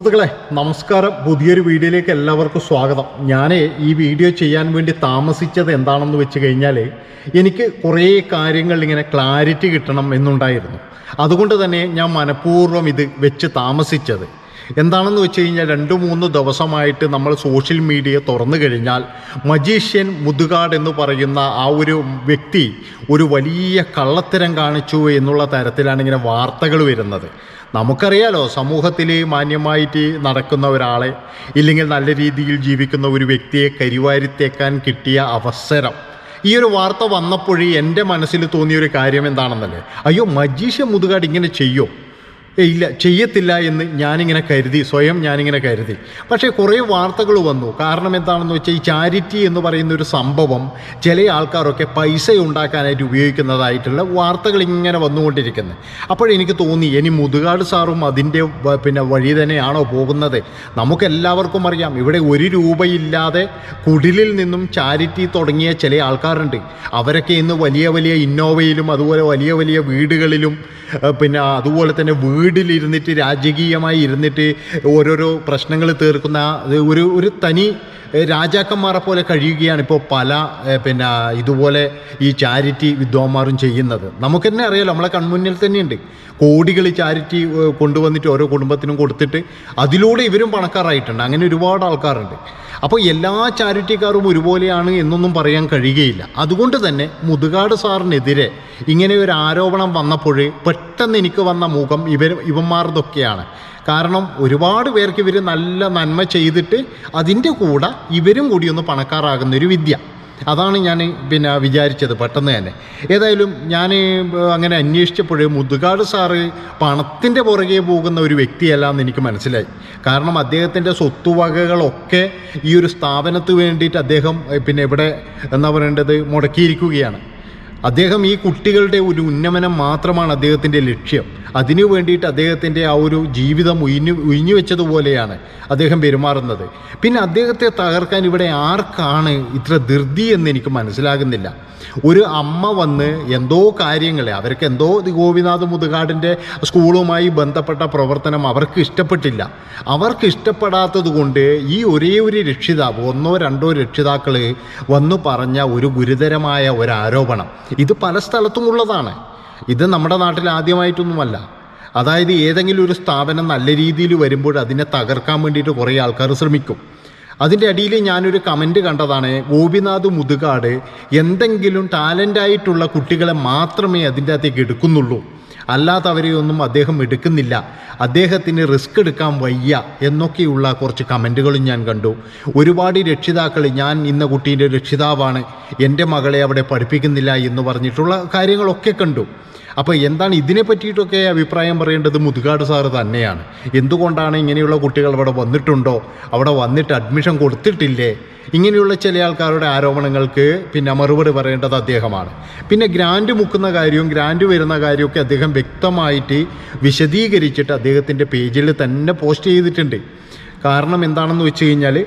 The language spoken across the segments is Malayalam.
സുഹൃത്തുക്കളെ നമസ്കാരം. പുതിയൊരു വീഡിയോയിലേക്ക് എല്ലാവർക്കും സ്വാഗതം. ഞാൻ ഈ വീഡിയോ ചെയ്യാൻ വേണ്ടി താമസിച്ചത് എന്താണെന്ന് വെച്ച് കഴിഞ്ഞാൽ എനിക്ക് കുറേ കാര്യങ്ങൾ ഇങ്ങനെ ക്ലാരിറ്റി കിട്ടണം എന്നുണ്ടായിരുന്നു. അതുകൊണ്ട് തന്നെ ഞാൻ മനഃപൂർവം ഇത് വെച്ച് താമസിച്ചത്. എന്താണെന്ന് വെച്ച് കഴിഞ്ഞാൽ രണ്ട് മൂന്ന് ദിവസമായിട്ട് നമ്മൾ സോഷ്യൽ മീഡിയ തുറന്നു കഴിഞ്ഞാൽ മജീഷ്യൻ മുതുകാട് എന്ന് പറയുന്ന ആ ഒരു വ്യക്തി ഒരു വലിയ കള്ളത്തരം കാണിച്ചു എന്നുള്ള തരത്തിലാണ് ഇങ്ങനെ വാർത്തകൾ വരുന്നത്. നമുക്കറിയാലോ സമൂഹത്തിൽ മാന്യമായിട്ട് നടക്കുന്ന ഒരാളെ ഇല്ലെങ്കിൽ നല്ല രീതിയിൽ ജീവിക്കുന്ന ഒരു വ്യക്തിയെ കരിവാരിത്തേക്കാൻ കിട്ടിയ അവസരം. ഈ ഒരു വാർത്ത വന്നപ്പോഴേ എന്റെ മനസ്സിൽ തോന്നിയ ഒരു കാര്യം എന്താണെന്നല്ലേ? അയ്യോ മജീഷ മുതുകാട് ഇങ്ങനെ ചെയ്യോ? ഏയ് ഇല്ല ചെയ്യത്തില്ല എന്ന് ഞാനിങ്ങനെ കരുതി സ്വയം ഞാനിങ്ങനെ കരുതി. പക്ഷേ കുറേ വാർത്തകൾ വന്നു. കാരണം എന്താണെന്ന് വെച്ചാൽ ഈ ചാരിറ്റി എന്ന് പറയുന്ന ഒരു സംഭവം ചില ആൾക്കാരൊക്കെ പൈസ ഉണ്ടാക്കാനായിട്ട് ഉപയോഗിക്കുന്നതായിട്ടുള്ള വാർത്തകൾ ഇങ്ങനെ വന്നുകൊണ്ടിരിക്കുന്നത് അപ്പോഴെനിക്ക് തോന്നി ഇനി മുതുകാട് സാറും അതിന്റെ പിന്നെ വഴി തന്നെയാണോ പോകുന്നത്? നമുക്കെല്ലാവർക്കും അറിയാം ഇവിടെ ഒരു രൂപയില്ലാതെ കുടിലിൽ നിന്നും ചാരിറ്റി തുടങ്ങിയ ചില ആൾക്കാരുണ്ട്. അവരൊക്കെ ഇന്ന് വലിയ വലിയ ഇന്നോവയിലും അതുപോലെ വലിയ വലിയ വീടുകളിലും പിന്നെ അതുപോലെ തന്നെ വീട്ടിലിരുന്നിട്ട് രാജകീയമായി ഇരുന്നിട്ട് ഓരോരോ പ്രശ്നങ്ങൾ തീർക്കുന്ന ഒരു ഒരു തനി രാജാക്കന്മാരെ പോലെ കഴിയുകയാണ് ഇപ്പോൾ പല പിന്നെ ഇതുപോലെ ഈ ചാരിറ്റി വിദ്വാന്മാരും ചെയ്യുന്നത്. നമുക്ക് തന്നെ അറിയാലോ നമ്മളെ കൺമുന്നിൽ തന്നെയുണ്ട്. കോടികൾ ചാരിറ്റി കൊണ്ടുവന്നിട്ട് ഓരോ കുടുംബത്തിനും കൊടുത്തിട്ട് അതിലൂടെ ഇവരും പണക്കാരായിട്ടുണ്ട്. അങ്ങനെ ഒരുപാട് ആൾക്കാരുണ്ട്. അപ്പോൾ എല്ലാ ചാരിറ്റിക്കാരും ഒരുപോലെയാണ് എന്നൊന്നും പറയാൻ കഴിയുകയില്ല. അതുകൊണ്ട് തന്നെ മുതുകാട് സാറിനെതിരെ ഇങ്ങനെ ഒരു ആരോപണം വന്നപ്പോൾ പെട്ടെന്ന് എനിക്ക് വന്ന മുഖം ഇവർ ഇവന്മാർതൊക്കെയാണ്. കാരണം ഒരുപാട് പേർക്ക് ഇവർ നല്ല നന്മ ചെയ്തിട്ട് അതിന്റെ കൂടെ ഇവരും കൂടി ഒന്ന് പണക്കാരാകുന്ന ഒരു വിദ്യ. അതാണ് ഞാൻ പിന്നെ വിചാരിച്ചത് പെട്ടെന്ന് തന്നെ. ഏതായാലും ഞാൻ അങ്ങനെ അന്വേഷിച്ചപ്പോൾ മുതുകാട് സാറ് പണത്തിന്റെ പുറകെ പോകുന്ന ഒരു വ്യക്തിയല്ല എന്ന് എനിക്ക് മനസ്സിലായി. കാരണം അദ്ദേഹത്തിന്റെ സ്വത്തുവകകളൊക്കെ ഈ ഒരു സ്ഥാപനത്തിന് വേണ്ടിയിട്ട് അദ്ദേഹം പിന്നെ ഇവിടെ എന്താ പറയേണ്ടത് മുടക്കിയിരിക്കുകയാണ്. അദ്ദേഹം ഈ കുട്ടികളുടെ ഒരു ഉന്നമനം മാത്രമാണ് അദ്ദേഹത്തിന്റെ ലക്ഷ്യം. അതിനു വേണ്ടിയിട്ട് അദ്ദേഹത്തിന്റെ ആ ഒരു ജീവിതം ഉയിഞ്ഞു ഉയിഞ്ഞു വെച്ചതുപോലെയാണ് അദ്ദേഹം പെരുമാറുന്നത്. പിന്നെ അദ്ദേഹത്തെ തകർക്കാൻ ഇവിടെ ആർക്കാണ് ഇത്ര ധൃതി എന്ന് എനിക്ക് മനസ്സിലാകുന്നില്ല. ഒരു അമ്മ വന്ന് എന്തോ കാര്യങ്ങളെ അവർക്ക് എന്തോ ഗോപിനാഥ് മുതുകാടിന്റെ സ്കൂളുമായി ബന്ധപ്പെട്ട പ്രവർത്തനം അവർക്ക് ഇഷ്ടപ്പെട്ടില്ല. അവർക്ക് ഇഷ്ടപ്പെടാത്തത് കൊണ്ട് ഈ ഒരേ ഒരു രക്ഷിതാവ് ഒന്നോ രണ്ടോ രക്ഷിതാക്കൾ വന്നു പറഞ്ഞ ഒരു ഗുരുതരമായ ഒരു ആരോപണം ഇത് പല സ്ഥലത്തും ഉള്ളതാണ്. ഇത് നമ്മുടെ നാട്ടിൽ ആദ്യമായിട്ടൊന്നുമല്ല. അതായത് ഏതെങ്കിലും ഒരു സ്ഥാപനം നല്ല രീതിയിൽ വരുമ്പോൾ അതിനെ തകർക്കാൻ വേണ്ടിയിട്ട് കുറേ ആൾക്കാർ ശ്രമിക്കും. അതിന്റെ അടിയിൽ ഞാനൊരു കമന്റ് കണ്ടതാണ് ഗോപിനാഥ് മുതുകാട് എന്തെങ്കിലും ടാലന്റായിട്ടുള്ള കുട്ടികളെ മാത്രമേ അതിന്റെ അകത്തേക്ക് എടുക്കുന്നുള്ളൂ. അല്ലാത്തവരെയൊന്നും അദ്ദേഹം എടുക്കുന്നില്ല. അദ്ദേഹത്തിന് റിസ്ക് എടുക്കാൻ വയ്യ എന്നൊക്കെയുള്ള കുറച്ച് കമന്റുകളും ഞാൻ കണ്ടു. ഒരുപാട് രക്ഷിതാക്കൾ ഞാൻ ഇന്ന കുട്ടീന്റെ രക്ഷിതാവാണ് എന്റെ മകളെ അവിടെ പഠിപ്പിക്കുന്നില്ല എന്ന് പറഞ്ഞിട്ടുള്ള കാര്യങ്ങളൊക്കെ കണ്ടു. അപ്പോൾ എന്താണ് ഇതിനെ പറ്റിയിട്ടൊക്കെ അഭിപ്രായം പറയേണ്ടത് മുതുകാട് സാറ് തന്നെയാണ്. എന്തുകൊണ്ടാണ് ഇങ്ങനെയുള്ള കുട്ടികൾ അവിടെ വന്നിട്ടുണ്ടോ? അവിടെ വന്നിട്ട് അഡ്മിഷൻ കൊടുത്തിട്ടില്ലേ? ഇങ്ങനെയുള്ള ചില ആൾക്കാരുടെ ആരോപണങ്ങൾക്ക് പിന്നെ മറുപടി പറയേണ്ടത് അദ്ദേഹമാണ്. പിന്നെ ഗ്രാൻഡ് മുക്കുന്ന കാര്യവും ഗ്രാൻഡ് വരുന്ന കാര്യമൊക്കെ അദ്ദേഹം വ്യക്തമായിട്ട് വിശദീകരിച്ചിട്ട് അദ്ദേഹത്തിന്റെ പേജിൽ തന്നെ പോസ്റ്റ് ചെയ്തിട്ടുണ്ട്. കാരണം എന്താണെന്ന് വെച്ച് കഴിഞ്ഞാൽ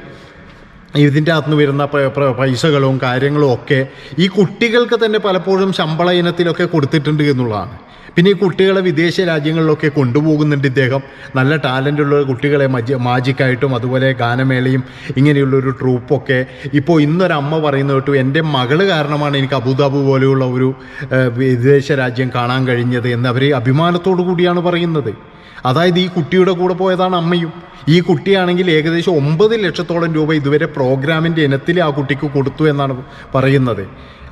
ഇതിന്റെ അകത്ത് നിന്ന് വരുന്ന പൈസകളും കാര്യങ്ങളും ഒക്കെ ഈ കുട്ടികൾക്ക് തന്നെ പലപ്പോഴും ശമ്പള ഇനത്തിലൊക്കെ കൊടുത്തിട്ടുണ്ട് എന്നുള്ളതാണ്. പിന്നെ ഈ കുട്ടികളെ വിദേശ രാജ്യങ്ങളിലൊക്കെ കൊണ്ടുപോകുന്നുണ്ട് ഇദ്ദേഹം. നല്ല ടാലന്റുള്ള കുട്ടികളെ മജി മാജിക്കായിട്ടും അതുപോലെ ഗാനമേളയും ഇങ്ങനെയുള്ളൊരു ട്രൂപ്പൊക്കെ ഇപ്പോൾ ഇന്നൊരമ്മ പറയുന്നത് കേട്ടു എന്റെ മകൾ കാരണമാണ് എനിക്ക് അബുദാബി പോലെയുള്ള ഒരു വിദേശ രാജ്യം കാണാൻ കഴിഞ്ഞത് എന്ന് അവർ അഭിമാനത്തോടു കൂടിയാണ് പറയുന്നത്. അതായത് ഈ കുട്ടിയുടെ കൂടെ പോയതാണ് അമ്മയും. ഈ കുട്ടിയാണെങ്കിൽ ഏകദേശം ഒമ്പത് ലക്ഷത്തോളം രൂപ ഇതുവരെ പ്രോഗ്രാമിന്റെ ഇനത്തിൽ ആ കുട്ടിക്ക് കൊടുത്തു എന്നാണ് പറയുന്നത്.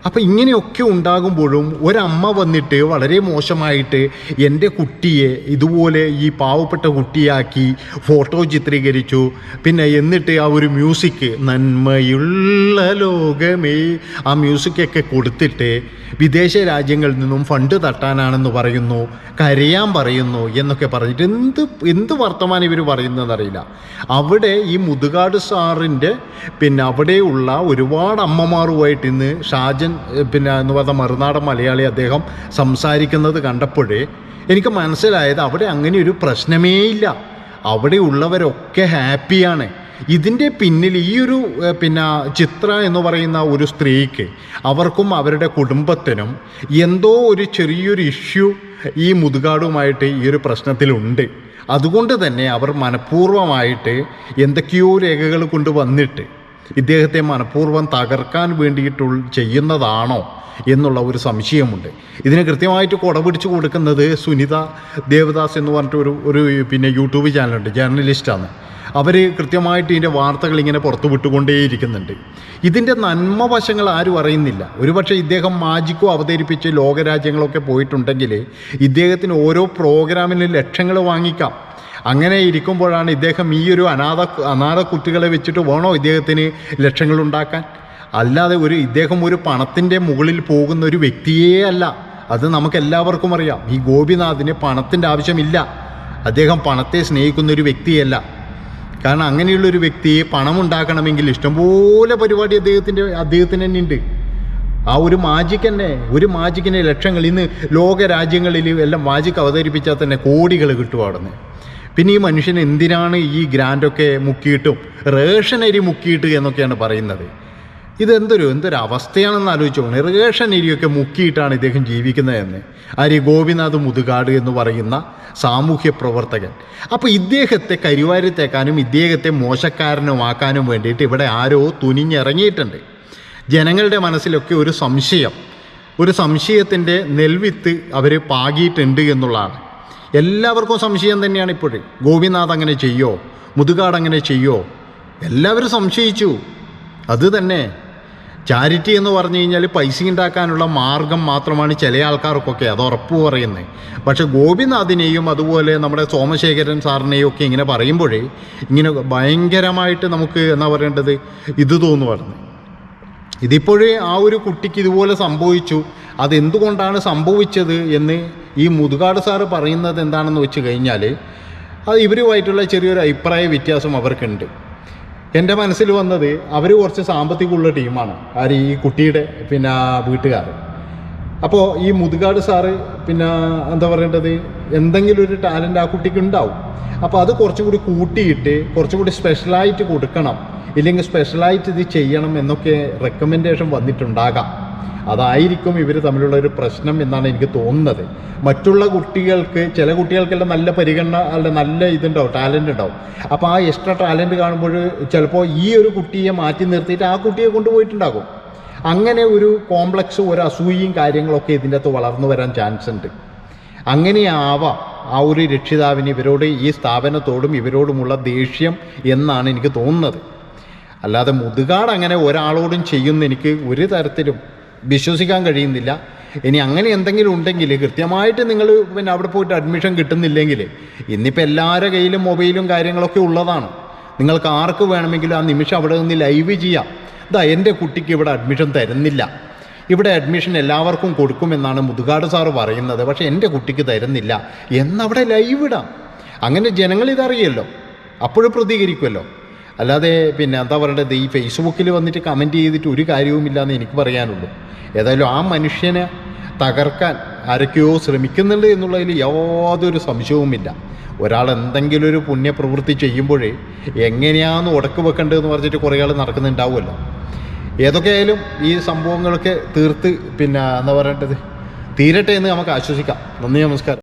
അപ്പം ഇങ്ങനെയൊക്കെ ഉണ്ടാകുമ്പോഴും ഒരമ്മ വന്നിട്ട് വളരെ മോശമായിട്ട് എന്റെ കുട്ടിയെ ഇതുപോലെ ഈ പാവപ്പെട്ട കുട്ടിയാക്കി ഫോട്ടോ ചിത്രീകരിച്ചു. പിന്നെ എന്നിട്ട് ആ ഒരു മ്യൂസിക് നന്മയുള്ള ലോകമേ ആ മ്യൂസിക്കൊക്കെ കൊടുത്തിട്ട് വിദേശ രാജ്യങ്ങളിൽ നിന്നും ഫണ്ട് തട്ടാനാണെന്ന് പറയുന്നു കരയാൻ പറയുന്നു എന്നൊക്കെ പറഞ്ഞിട്ട് എന്ത് എന്ത് വർത്തമാനം ഇവർ പറയുന്നതെന്നറിയില്ല അവിടെ ഈ മുതുകാട് സാറിന്റെ പിന്നെ അവിടെയുള്ള ഒരുപാട് അമ്മമാരുമായിട്ട് ഇന്ന് ഷാജൻ പിന്നെ എന്ന് പറഞ്ഞ മറുനാടൻ മലയാളി അദ്ദേഹം സംസാരിക്കുന്നത് കണ്ടപ്പോഴേ എനിക്ക് മനസ്സിലായത് അവിടെ അങ്ങനെ ഒരു പ്രശ്നമേ ഇല്ല. അവിടെ ഉള്ളവരൊക്കെ ഹാപ്പിയാണ്. ഇതിന്റെ പിന്നിൽ ഈ ഒരു പിന്നെ ചിത്ര എന്ന് പറയുന്ന ഒരു സ്ത്രീക്ക് അവർക്കും അവരുടെ കുടുംബത്തിനും എന്തോ ഒരു ചെറിയൊരു ഇഷ്യൂ ഈ മുതുകാടുമായിട്ട് ഈ ഒരു പ്രശ്നത്തിലുണ്ട്. അതുകൊണ്ട് തന്നെ അവർ മനഃപൂർവമായിട്ട് എന്തൊക്കെയോ രേഖകൾ കൊണ്ട് വന്നിട്ട് ഇദ്ദേഹത്തെ മനഃപൂർവം തകർക്കാൻ വേണ്ടിയിട്ടുള്ള ചെയ്യുന്നതാണോ എന്നുള്ള ഒരു സംശയമുണ്ട്. ഇതിന് കൃത്യമായിട്ട് കൊടപിടിച്ച് കൊടുക്കുന്നത് സുനിത ദേവദാസ് എന്ന് പറഞ്ഞിട്ട് ഒരു ഒരു പിന്നെ യൂട്യൂബ് ചാനലുണ്ട് ജേർണലിസ്റ്റാണ്. അവർ കൃത്യമായിട്ട് ഇതിന്റെ വാർത്തകൾ ഇങ്ങനെ പുറത്തു വിട്ടുകൊണ്ടേയിരിക്കുന്നുണ്ട്. ഇതിന്റെ നന്മ വശങ്ങൾ ആരും അറിയുന്നില്ല. ഒരുപക്ഷെ ഇദ്ദേഹം മാജിക്കോ അവതരിപ്പിച്ച് ലോകരാജ്യങ്ങളൊക്കെ പോയിട്ടുണ്ടെങ്കിൽ ഇദ്ദേഹത്തിന് ഓരോ പ്രോഗ്രാമിന് ലക്ഷങ്ങൾ വാങ്ങിക്കാം. അങ്ങനെ ഇരിക്കുമ്പോഴാണ് ഇദ്ദേഹം ഈ ഒരു അനാഥ അനാഥ കുട്ടികളെ വെച്ചിട്ട് വേണോ ഇദ്ദേഹത്തിന് ലക്ഷങ്ങൾ ഉണ്ടാക്കാൻ? അല്ലാതെ ഒരു ഇദ്ദേഹം ഒരു പണത്തിന്റെ മുകളിൽ പോകുന്ന ഒരു വ്യക്തിയേ അല്ല. അത് നമുക്കെല്ലാവർക്കും അറിയാം. ഈ ഗോപിനാഥിന് പണത്തിന്റെ ആവശ്യമില്ല. അദ്ദേഹം പണത്തെ സ്നേഹിക്കുന്ന ഒരു വ്യക്തിയല്ല കാരണം അങ്ങനെയുള്ളൊരു വ്യക്തിയെ പണം ഉണ്ടാക്കണമെങ്കിൽ ഇഷ്ടംപോലെ പരിപാടി അദ്ദേഹത്തിന്റെ അദ്ദേഹത്തിന് തന്നെ ഉണ്ട് ആ ഒരു മാജിക് തന്നെ ഒരു മാജിക്കിന്റെ ലക്ഷങ്ങൾ ഇന്ന് ലോക രാജ്യങ്ങളിൽ എല്ലാം മാജിക് അവതരിപ്പിച്ചാൽ തന്നെ കോടികൾ കിട്ടും പിന്നെ ഈ മനുഷ്യൻ എന്തിനാണ് ഈ ഗ്രാൻഡൊക്കെ മുക്കിയിട്ടും റേഷൻ അരി മുക്കിയിട്ട് എന്നൊക്കെയാണ് പറയുന്നത്? ഇതെന്തൊരു എന്തൊരു അവസ്ഥയാണെന്ന് ആലോചിച്ചു പോകണേ റേഷൻ അരിയൊക്കെ മുക്കിയിട്ടാണ് ഇദ്ദേഹം ജീവിക്കുന്നതെന്ന്. ആര്യ ഗോപിനാഥ് മുതുകാട് എന്ന് പറയുന്ന സാമൂഹ്യ പ്രവർത്തകൻ. അപ്പോൾ ഇദ്ദേഹത്തെ കരിവാരിത്തേക്കാനും ഇദ്ദേഹത്തെ മോശക്കാരനുമാക്കാനും വേണ്ടിയിട്ട് ഇവിടെ ആരോ തുനിഞ്ഞിറങ്ങിയിട്ടുണ്ട്. ജനങ്ങളുടെ മനസ്സിലൊക്കെ ഒരു സംശയം ഒരു സംശയത്തിന്റെ നെൽവിത്ത് അവർ പാകിയിട്ടുണ്ട് എന്നുള്ളതാണ്. എല്ലാവർക്കും സംശയം തന്നെയാണ് ഇപ്പോഴും. ഗോപിനാഥ് അങ്ങനെ ചെയ്യോ? മുതുകാട് അങ്ങനെ ചെയ്യോ? എല്ലാവരും സംശയിച്ചു. അത് തന്നെ. ചാരിറ്റി എന്ന് പറഞ്ഞു കഴിഞ്ഞാൽ പൈസ ഉണ്ടാക്കാനുള്ള മാർഗം മാത്രമാണ് ചില ആൾക്കാർക്കൊക്കെ അത് ഉറപ്പ് പറയുന്നത്. പക്ഷേ ഗോപിനാഥിനെയും അതുപോലെ നമ്മുടെ സോമശേഖരൻ സാറിനെയും ഒക്കെ ഇങ്ങനെ പറയുമ്പോഴേ ഇങ്ങനെ ഭയങ്കരമായിട്ട് നമുക്ക് എന്നാ പറയേണ്ടത്? ഇത് തോന്നുമായിരുന്നു ഇതിപ്പോഴേ ആ ഒരു കുട്ടിക്ക് ഇതുപോലെ സംഭവിച്ചു. അതെന്തുകൊണ്ടാണ് സംഭവിച്ചത് എന്ന് ഈ മുതുകാട് സാറ് പറയുന്നത് എന്താണെന്ന് വെച്ച് കഴിഞ്ഞാൽ അത് ഇവരുമായിട്ടുള്ള ചെറിയൊരു അഭിപ്രായ വ്യത്യാസം അവർക്കുണ്ട്. എന്റെ മനസ്സിൽ വന്നത് അവർ കുറച്ച് സാമ്പത്തികമുള്ള ടീമാണ്. ആര് ഈ കുട്ടിയുടെ പിന്നെ വീട്ടുകാർ അപ്പോൾ ഈ മുതുകാട് സാറ് പിന്നെ എന്താ പറയേണ്ടത്? എന്തെങ്കിലും ഒരു ടാലന്റ് ആ കുട്ടിക്ക് ഉണ്ടാവും. അപ്പോൾ അത് കുറച്ചും കൂടി കൂട്ടിയിട്ട് കുറച്ചും കൂടി സ്പെഷ്യലായിട്ട് കൊടുക്കണം. ഇല്ലെങ്കിൽ സ്പെഷ്യലായിട്ട് ഇത് ചെയ്യണം എന്നൊക്കെ റെക്കമെൻഡേഷൻ വന്നിട്ടുണ്ടാകാം. അതായിരിക്കും ഇവർ തമ്മിലുള്ള ഒരു പ്രശ്നം എന്നാണ് എനിക്ക് തോന്നുന്നത്. മറ്റുള്ള കുട്ടികൾക്ക് ചില കുട്ടികൾക്കെല്ലാം നല്ല പരിഗണന അല്ല നല്ല ഇതുണ്ടാവും ടാലന്റ് ഉണ്ടാവും. അപ്പോൾ ആ എക്സ്ട്രാ ടാലന്റ് കാണുമ്പോൾ ചിലപ്പോൾ ഈ ഒരു കുട്ടിയെ മാറ്റി നിർത്തിയിട്ട് ആ കുട്ടിയെ കൊണ്ടുപോയിട്ടുണ്ടാകും. അങ്ങനെ ഒരു കോംപ്ലക്സ് ഒരു അസൂയയും കാര്യങ്ങളൊക്കെ ഇതിന്റെ അകത്ത് വളർന്നു വരാൻ ചാൻസ് ഉണ്ട്. അങ്ങനെയാവാം ആ ഒരു രക്ഷിതാവിന് ഇവരോട് ഈ സ്ഥാപനത്തോടും ഇവരോടുമുള്ള ദേഷ്യം എന്നാണ് എനിക്ക് തോന്നുന്നത്. അല്ലാതെ മുതുകാട് അങ്ങനെ ഒരാളോടും ചെയ്യുന്ന എനിക്ക് ഒരു തരത്തിലും വിശ്വസിക്കാൻ കഴിയുന്നില്ല. ഇനി അങ്ങനെ എന്തെങ്കിലും ഉണ്ടെങ്കിൽ കൃത്യമായിട്ട് നിങ്ങൾ പിന്നെ അവിടെ പോയിട്ട് അഡ്മിഷൻ കിട്ടുന്നില്ലെങ്കിൽ ഇന്നിപ്പോൾ എല്ലാവരുടെ കയ്യിലും മൊബൈലും കാര്യങ്ങളൊക്കെ ഉള്ളതാണ്. നിങ്ങൾക്ക് ആർക്ക് വേണമെങ്കിലും ആ നിമിഷം അവിടെ നിന്ന് ലൈവ് ചെയ്യാം. ഇതാ എന്റെ കുട്ടിക്ക് ഇവിടെ അഡ്മിഷൻ തരുന്നില്ല. ഇവിടെ അഡ്മിഷൻ എല്ലാവർക്കും കൊടുക്കുമെന്നാണ് മുതുകാട് സാറ് പറയുന്നത്. പക്ഷേ എന്റെ കുട്ടിക്ക് തരുന്നില്ല. എന്നവിടെ ലൈവ് ഇടാം. അങ്ങനെ ജനങ്ങൾ ഇതറിയല്ലോ. അപ്പോഴും പ്രതികരിക്കുമല്ലോ. അല്ലാതെ പിന്നെ എന്താ പറയേണ്ടത് ഈ ഫേസ്ബുക്കിൽ വന്നിട്ട് കമന്റ് ചെയ്തിട്ട് ഒരു കാര്യവുമില്ല എന്ന് എനിക്ക് പറയാനുള്ളൂ. ഏതായാലും ആ മനുഷ്യനെ തകർക്കാൻ ആരൊക്കെയോ ശ്രമിക്കുന്നുണ്ട് എന്നുള്ളതിൽ യാതൊരു സംശയവുമില്ല. ഒരാൾ എന്തെങ്കിലും ഒരു പുണ്യപ്രവൃത്തി ചെയ്യുമ്പോഴേ എങ്ങനെയാണെന്ന് ഉടക്ക് വെക്കേണ്ടതെന്ന് പറഞ്ഞിട്ട് കുറേ ആൾ നടക്കുന്നുണ്ടാവുമല്ലോ. ഏതൊക്കെയായാലും ഈ സംഭവങ്ങളൊക്കെ തീർത്ത് പിന്നെ എന്താ പറയേണ്ടത് തീരട്ടെ എന്ന് നമുക്ക് ആശ്വസിക്കാം. നന്ദി നമസ്കാരം.